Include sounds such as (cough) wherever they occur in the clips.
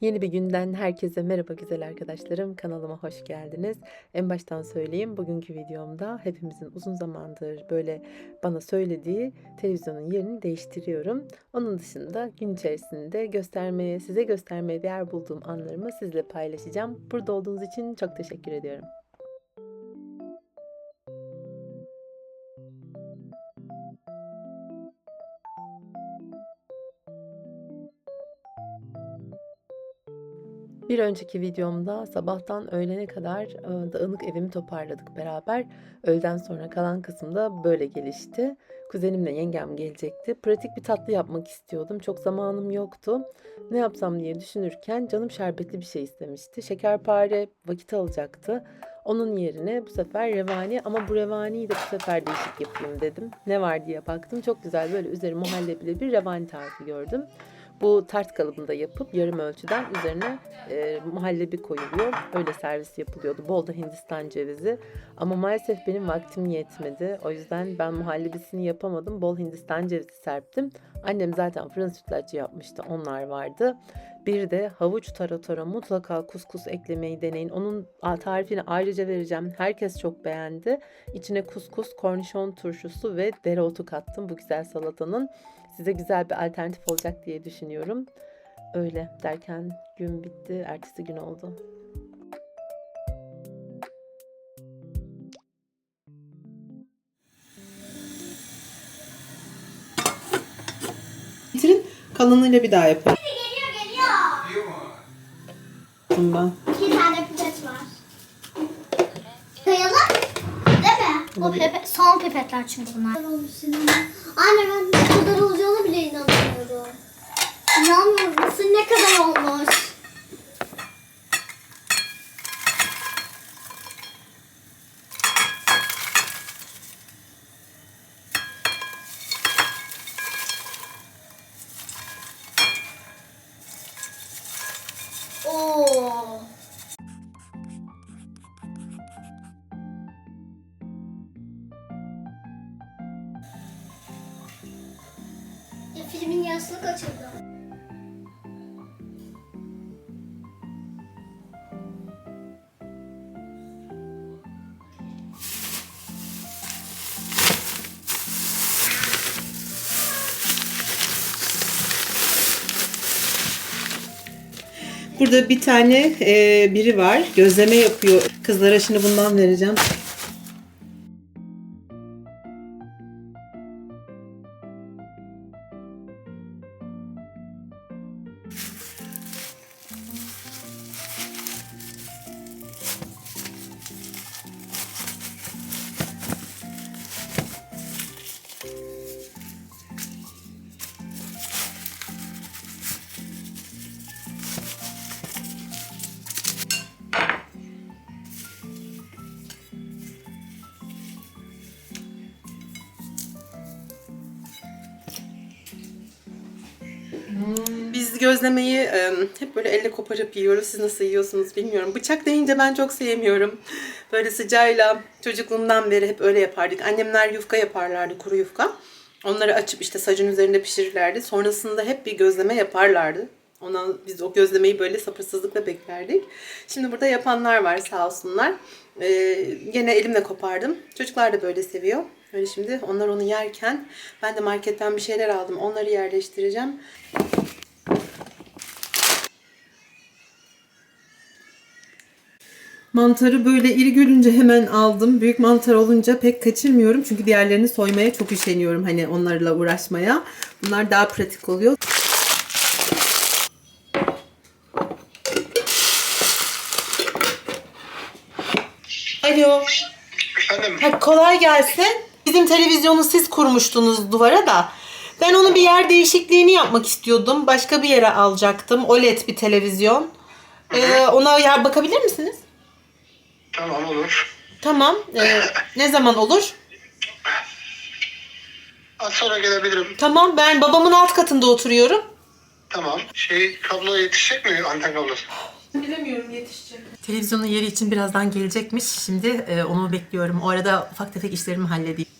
Yeni bir günden herkese merhaba güzel arkadaşlarım. Kanalıma hoş geldiniz. En baştan söyleyeyim bugünkü videomda hepimizin uzun zamandır böyle bana söylediği televizyonun yerini değiştiriyorum. Onun dışında gün içerisinde göstermeye, size göstermeye değer bulduğum anlarımı sizle paylaşacağım. Burada olduğunuz için çok teşekkür ediyorum. Bir önceki videomda sabahtan öğlene kadar dağınık evimi toparladık beraber. Öğleden sonra kalan kısımda böyle gelişti. Kuzenimle yengem gelecekti. Pratik bir tatlı yapmak istiyordum. Çok zamanım yoktu. Ne yapsam diye düşünürken canım şerbetli bir şey istemişti. Şekerpare vakit alacaktı. Onun yerine bu sefer revani ama bu revaniyi de bu sefer değişik yapayım dedim. Ne var diye baktım. Çok güzel böyle üzeri muhallebili bir revani tarifi gördüm. Bu tart kalıbında yapıp yarım ölçüden üzerine e, muhallebi koyuluyor. Öyle servis yapılıyordu. Bol da Hindistan cevizi. Ama maalesef benim vaktim yetmedi. O yüzden ben muhallebisini yapamadım. Bol Hindistan cevizi serptim. Annem zaten fırın sütlacı yapmıştı. Onlar vardı. Bir de havuç taratora mutlaka kuskus eklemeyi deneyin. Onun tarifini ayrıca vereceğim. Herkes çok beğendi. İçine kuskus, kornişon turşusu ve dereotu kattım bu güzel salatanın. Size güzel bir alternatif olacak diye düşünüyorum. Öyle derken gün bitti, ertesi gün oldu. Bitirin kalınlığıyla bir daha yapalım. Geliyor geliyor. Ben. İki tane pipet var. Kayalım. Değil mi? O pipet, son pipetler çünkü bunlar. Anne ben ne kadar olacağını bile inanmıyorum. İnanmıyorum. Nasıl ne kadar olmuş? Filmin yarısını kaçırdı. Burada bir tane e, biri var. Gözleme yapıyor. Kızlara şimdi bundan vereceğim. Gözlemeyi e, hep böyle elle koparıp yiyoruz. Siz nasıl yiyorsunuz bilmiyorum. Bıçak deyince ben çok sevmiyorum. Böyle sıcağıyla çocukluğumdan beri hep öyle yapardık. Annemler yufka yaparlardı, kuru yufka. Onları açıp işte sacın üzerinde pişirirlerdi. Sonrasında hep bir gözleme yaparlardı. Ondan biz o gözlemeyi böyle sabırsızlıkla beklerdik. Şimdi burada yapanlar var sağ olsunlar. Ee, gene elimle kopardım. Çocuklar da böyle seviyor. Öyle şimdi onlar onu yerken ben de marketten bir şeyler aldım. Onları yerleştireceğim. Mantarı böyle iri görünce hemen aldım. Büyük mantar olunca pek kaçırmıyorum. Çünkü diğerlerini soymaya çok üşeniyorum. Hani onlarla uğraşmaya. Bunlar daha pratik oluyor. Alo. Efendim, Ha, kolay gelsin. Bizim televizyonu siz kurmuştunuz duvara da. Ben onun bir yer değişikliğini yapmak istiyordum. Başka bir yere alacaktım. OLED bir televizyon. Ee, ona yer bakabilir misiniz? Tamam olur. Tamam. Ee, ne zaman olur? Az sonra gelebilirim. Tamam ben babamın alt katında oturuyorum. Tamam. Şey kablo yetişecek mi anten kablosu? Bilemiyorum yetişecek. Televizyonun yeri için birazdan gelecekmiş. Şimdi e, onu bekliyorum. O arada ufak tefek işlerimi halledeyim.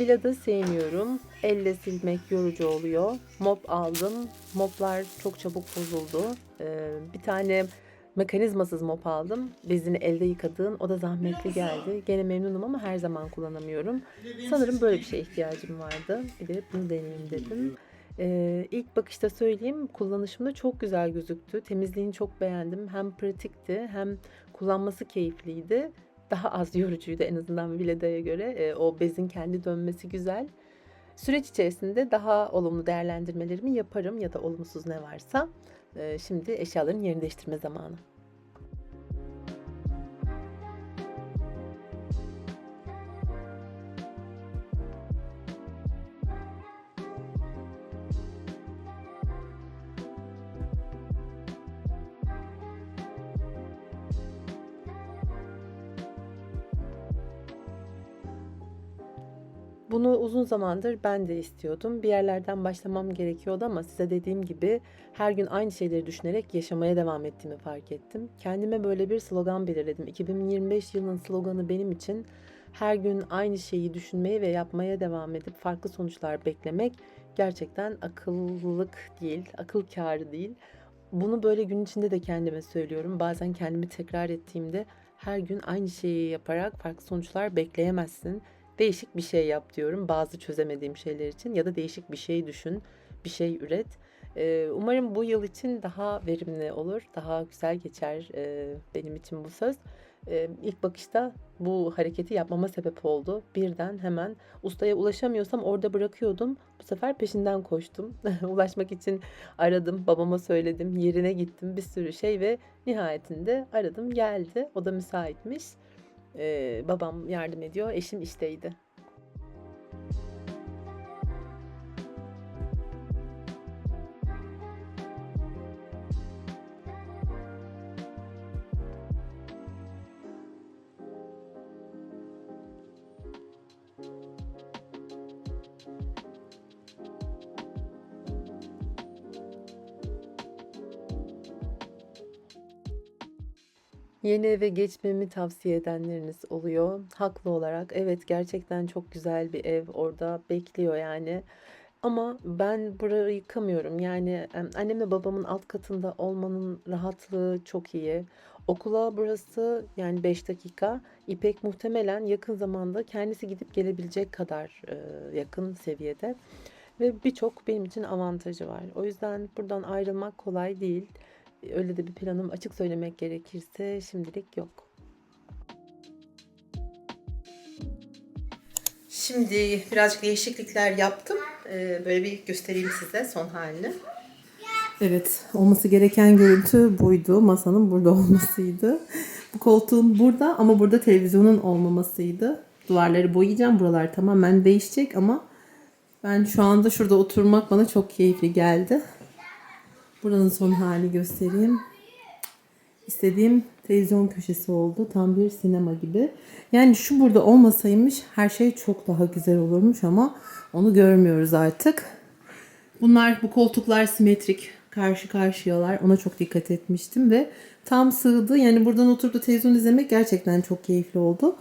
Villada sevmiyorum. Elle silmek yorucu oluyor. Mop aldım. Moplar çok çabuk bozuldu. Ee, bir tane mekanizmasız mop aldım. Bezini elde yıkadığın o da zahmetli geldi. Gene memnunum ama her zaman kullanamıyorum. Sanırım böyle bir şeye ihtiyacım vardı. Bir de bunu deneyeyim dedim. Ee, ilk bakışta söyleyeyim kullanışımda çok güzel gözüktü. Temizliğini çok beğendim. Hem pratikti hem kullanması keyifliydi daha az yorucuydu en azından Villada'ya göre. E, o bezin kendi dönmesi güzel. Süreç içerisinde daha olumlu değerlendirmelerimi yaparım ya da olumsuz ne varsa. E, şimdi eşyaların yerini değiştirme zamanı. Bunu uzun zamandır ben de istiyordum. Bir yerlerden başlamam gerekiyordu ama size dediğim gibi her gün aynı şeyleri düşünerek yaşamaya devam ettiğimi fark ettim. Kendime böyle bir slogan belirledim. 2025 yılının sloganı benim için her gün aynı şeyi düşünmeye ve yapmaya devam edip farklı sonuçlar beklemek gerçekten akıllılık değil, akıl kârı değil. Bunu böyle gün içinde de kendime söylüyorum. Bazen kendimi tekrar ettiğimde her gün aynı şeyi yaparak farklı sonuçlar bekleyemezsin değişik bir şey yap diyorum bazı çözemediğim şeyler için ya da değişik bir şey düşün, bir şey üret. Umarım bu yıl için daha verimli olur, daha güzel geçer e, benim için bu söz. Ee, ilk bakışta bu hareketi yapmama sebep oldu. Birden hemen ustaya ulaşamıyorsam orada bırakıyordum. Bu sefer peşinden koştum. (laughs) Ulaşmak için aradım, babama söyledim, yerine gittim bir sürü şey ve nihayetinde aradım geldi. O da müsaitmiş. Babam yardım ediyor. Eşim işteydi. Yeni eve geçmemi tavsiye edenleriniz oluyor. Haklı olarak. Evet gerçekten çok güzel bir ev orada bekliyor yani. Ama ben burayı yıkamıyorum. Yani em, annemle babamın alt katında olmanın rahatlığı çok iyi. Okula burası yani 5 dakika. İpek muhtemelen yakın zamanda kendisi gidip gelebilecek kadar e, yakın seviyede. Ve birçok benim için avantajı var. O yüzden buradan ayrılmak kolay değil. Öyle de bir planım açık söylemek gerekirse şimdilik yok. Şimdi birazcık değişiklikler yaptım. Ee, böyle bir göstereyim size son halini. Evet, olması gereken görüntü buydu. Masanın burada (laughs) olmasıydı. Bu koltuğun burada ama burada televizyonun olmamasıydı. Duvarları boyayacağım. Buralar tamamen değişecek ama ben şu anda şurada oturmak bana çok keyifli geldi. Buranın son hali göstereyim. İstediğim televizyon köşesi oldu. Tam bir sinema gibi. Yani şu burada olmasaymış her şey çok daha güzel olurmuş ama onu görmüyoruz artık. Bunlar bu koltuklar simetrik karşı karşıyalar. Ona çok dikkat etmiştim ve tam sığdı. Yani buradan oturup da televizyon izlemek gerçekten çok keyifli oldu.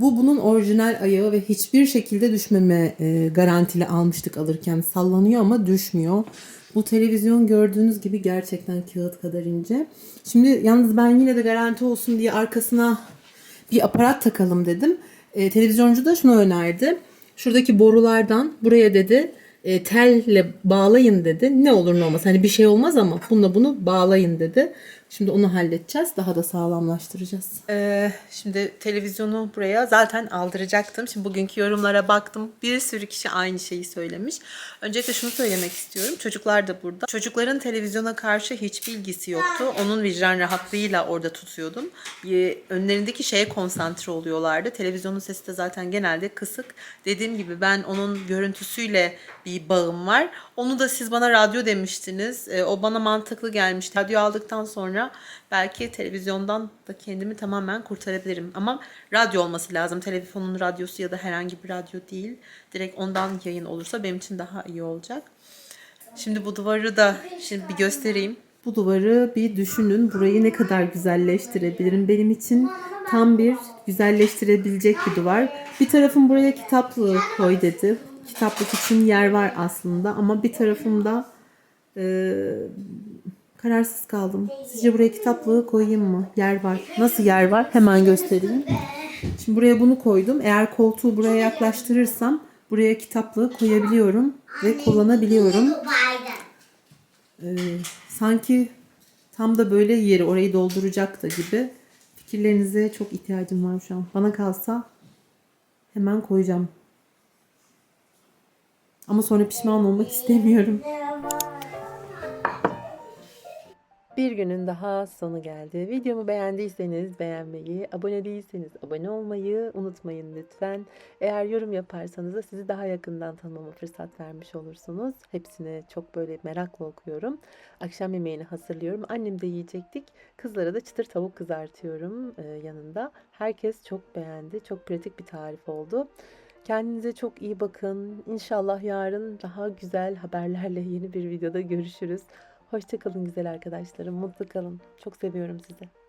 Bu bunun orijinal ayağı ve hiçbir şekilde düşmeme e, garantili almıştık alırken. Sallanıyor ama düşmüyor. Bu televizyon gördüğünüz gibi gerçekten kağıt kadar ince. Şimdi yalnız ben yine de garanti olsun diye arkasına bir aparat takalım dedim. E, televizyoncu da şunu önerdi. Şuradaki borulardan buraya dedi e, telle bağlayın dedi. Ne olur ne olmaz. Hani bir şey olmaz ama bununla bunu bağlayın dedi. Şimdi onu halledeceğiz. Daha da sağlamlaştıracağız. Ee, şimdi televizyonu buraya zaten aldıracaktım. Şimdi bugünkü yorumlara baktım. Bir sürü kişi aynı şeyi söylemiş. Öncelikle şunu söylemek istiyorum. Çocuklar da burada. Çocukların televizyona karşı hiçbir ilgisi yoktu. Onun vicdan rahatlığıyla orada tutuyordum. Önlerindeki şeye konsantre oluyorlardı. Televizyonun sesi de zaten genelde kısık. Dediğim gibi ben onun görüntüsüyle bir bağım var. Onu da siz bana radyo demiştiniz. Ee, o bana mantıklı gelmişti. Radyo aldıktan sonra belki televizyondan da kendimi tamamen kurtarabilirim. Ama radyo olması lazım. Telefonun radyosu ya da herhangi bir radyo değil. Direkt ondan yayın olursa benim için daha iyi olacak. Şimdi bu duvarı da şimdi bir göstereyim. Bu duvarı bir düşünün. Burayı ne kadar güzelleştirebilirim. Benim için tam bir güzelleştirebilecek bir duvar. Bir tarafım buraya kitaplığı koy dedi. Kitaplık için yer var aslında ama bir tarafımda e, kararsız kaldım. Sizce buraya kitaplığı koyayım mı? Yer var. Nasıl yer var? Hemen göstereyim. Şimdi buraya bunu koydum. Eğer koltuğu buraya yaklaştırırsam buraya kitaplığı koyabiliyorum ve kullanabiliyorum. Ee, sanki tam da böyle yeri orayı dolduracak da gibi. Fikirlerinize çok ihtiyacım var şu an. Bana kalsa hemen koyacağım. Ama sonra pişman olmak istemiyorum. Bir günün daha sonu geldi. Videomu beğendiyseniz beğenmeyi, abone değilseniz abone olmayı unutmayın lütfen. Eğer yorum yaparsanız da sizi daha yakından tanımama fırsat vermiş olursunuz. Hepsini çok böyle merakla okuyorum. Akşam yemeğini hazırlıyorum. Annem de yiyecektik. Kızlara da çıtır tavuk kızartıyorum e, yanında. Herkes çok beğendi. Çok pratik bir tarif oldu. Kendinize çok iyi bakın. İnşallah yarın daha güzel haberlerle yeni bir videoda görüşürüz. Hoşçakalın güzel arkadaşlarım. Mutlu kalın. Çok seviyorum sizi.